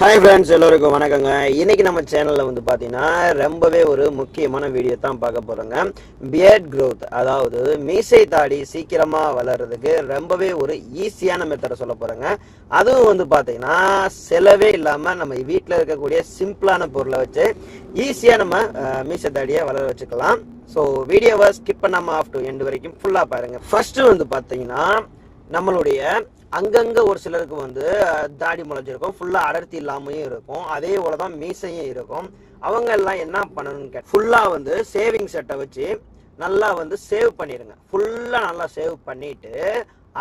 Hi friends எல்லோருக்கும் வணக்கங்க. இன்றைக்கி நம்ம சேனலில் வந்து பார்த்தீங்கன்னா ரொம்பவே ஒரு முக்கியமான வீடியோ தான் பார்க்க போகிறோங்க பியர்ட் க்ரோத் அதாவது மீசை தாடி சீக்கிரமாக வளர்றதுக்கு ரொம்பவே ஒரு ஈஸியான மெத்தடை சொல்ல போகிறோங்க அதுவும் வந்து பார்த்தீங்கன்னா செலவே இல்லாமல் நம்ம வீட்டில் இருக்கக்கூடிய சிம்பிளான பொருளை வச்சு ஈஸியாக நம்ம மீசை தாடியை வளர வச்சுக்கலாம். ஸோ வீடியோவை ஸ்கிப் பண்ணாமல் ஆஃப் டு எண்டு வரைக்கும் ஃபுல்லாக பாருங்கள் ஃபர்ஸ்ட்டு வந்து பார்த்தீங்கன்னா நம்மளுடைய அங்கங்கே ஒரு சிலருக்கு வந்து தாடி முளைஞ்சிருக்கும். ஃபுல்லாக அடர்த்தி இல்லாமையும் இருக்கும். அதே போல தான் மீசையும் இருக்கும். அவங்க எல்லாம் என்ன பண்ணணும்னு கேட்ட ஃபுல்லாக வந்து சேவிங் செட்டை வச்சு நல்லா வந்து சேவ் பண்ணிடுங்க. ஃபுல்லாக நல்லா சேவ் பண்ணிட்டு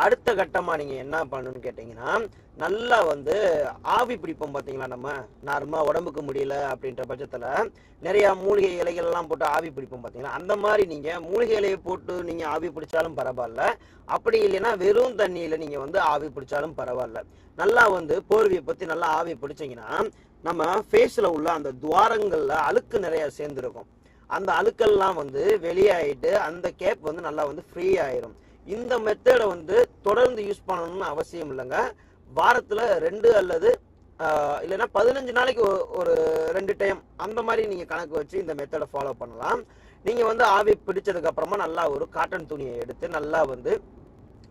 அடுத்த கட்டமாக நீங்கள் என்ன பண்ணணும்னு கேட்டிங்கன்னா நல்லா வந்து ஆவி பிடிப்போம் பார்த்தீங்களா நம்ம? நார்மலாக உடம்புக்கு முடியல அப்படின்ற பட்சத்தில் நிறையா மூலிகை இலைகள்லாம் போட்டு ஆவி பிடிப்போம் பார்த்தீங்களா அந்த மாதிரி நீங்கள் மூலிகை இலையை போட்டு நீங்கள் ஆவி பிடிச்சாலும் பரவாயில்ல. அப்படி இல்லைன்னா வெறும் தண்ணியில் நீங்கள் வந்து ஆவி பிடிச்சாலும் பரவாயில்ல. நல்லா வந்து போர்வியை பற்றி நல்லா ஆவி பிடிச்சிங்கன்னா நம்ம ஃபேஸில் உள்ள அந்த துவாரங்களில் அழுக்கு நிறையா சேர்ந்துருக்கும். அந்த அழுக்கெல்லாம் வந்து வெளியாயிட்டு அந்த கேப் வந்து நல்லா வந்து ஃப்ரீ ஆயிரும். இந்த மெத்தடை வந்து தொடர்ந்து யூஸ் பண்ணணும்னு அவசியம் இல்லைங்க. வாரத்துல ரெண்டு அல்லது இல்லைன்னா பதினஞ்சு நாளைக்கு ஒரு ரெண்டு டைம் அந்த மாதிரி நீங்க கணக்கு வச்சு இந்த மெத்தடை ஃபாலோ பண்ணலாம். நீங்க வந்து ஆவி பிடிச்சதுக்கு அப்புறமா நல்லா ஒரு காட்டன் துணியை எடுத்து நல்லா வந்து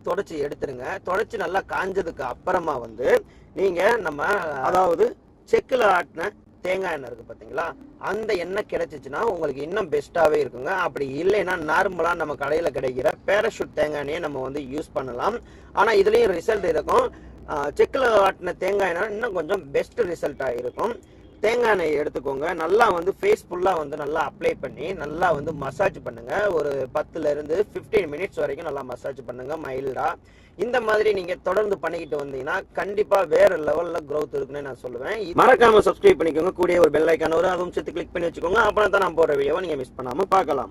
தொடச்சி எடுத்துருங்க தொடச்சி நல்லா காஞ்சதுக்கு அப்புறமா வந்து நீங்க நம்ம அதாவது செக்குல ஆட்டின தேங்காய் எண்ணெய் இருக்குது பார்த்தீங்களா அந்த எண்ணெய் கிடைச்சிச்சுன்னா உங்களுக்கு இன்னும் பெஸ்ட்டாகவே இருக்குங்க. அப்படி இல்லைன்னா நார்மலாக நம்ம கடையில் கிடைக்கிற பேராஷூட் தேங்காய் எண்ணெயை நம்ம வந்து யூஸ் பண்ணலாம். ஆனால் இதுலேயும் ரிசல்ட் இருக்கும். செக்கில் ஆட்டின தேங்காய் எண்ணெய் இன்னும் கொஞ்சம் பெஸ்ட் ரிசல்ட்டாக இருக்கும். தேங்காய் எண்ணெய் எடுத்துக்கோங்க. நல்லா வந்து ஃபேஸ் ஃபுல்லாக வந்து நல்லா அப்ளை பண்ணி நல்லா வந்து மசாஜ் பண்ணுங்கள் ஒரு பத்துலேருந்து ஃபிஃப்டீன் மினிட்ஸ் வரைக்கும் நல்லா மசாஜ் பண்ணுங்கள் மைல்டாக இந்த மாதிரி நீங்கள் தொடர்ந்து பண்ணிக்கிட்டு வந்தீங்கன்னா கண்டிப்பாக வேறு லெவலில் க்ரோத் இருக்குன்னு நான் சொல்லுவேன். மறக்காமல் சப்ஸ்கிரைப் பண்ணிக்கோங்க. கூடிய ஒரு பெல் ஐக்கான ஒரு அதுவும் சேர்த்து கிளிக் பண்ணி வச்சுக்கோங்க. அப்புறம் தான் நான் போகிற வீடியோவை நீங்கள் மிஸ் பண்ணாமல் பார்க்கலாம்.